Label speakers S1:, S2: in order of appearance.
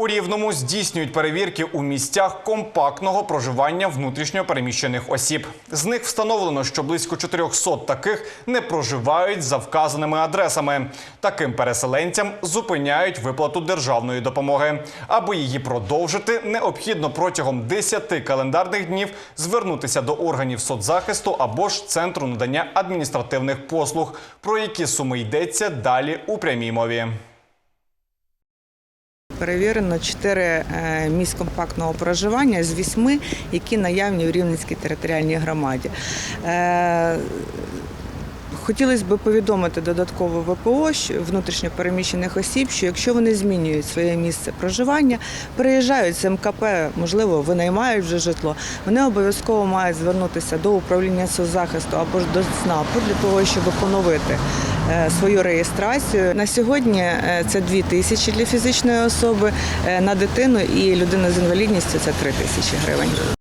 S1: У Рівному здійснюють перевірки у місцях компактного проживання внутрішньо переміщених осіб. З них встановлено, що близько 400 таких не проживають за вказаними адресами. Таким переселенцям зупиняють виплату державної допомоги. Аби її продовжити, необхідно протягом 10 календарних днів звернутися до органів соцзахисту або ж центру надання адміністративних послуг. Про які суми йдеться далі у прямій мові.
S2: Перевірено 4 місць компактного проживання з 8, які наявні в Рівненській територіальній громаді. Е, Хотілося б повідомити додатково ВПО що- внутрішньопереміщених осіб, що якщо вони змінюють своє місце проживання, переїжджають з МКП, можливо, винаймають вже житло, вони обов'язково мають звернутися до управління соцзахисту або ж до ЦНАПу для того, щоб поновити е, свою реєстрацію. На сьогодні е, це 2 тисячі для фізичної особи, е, на дитину і людину з інвалідністю це 3 тисячі гривень.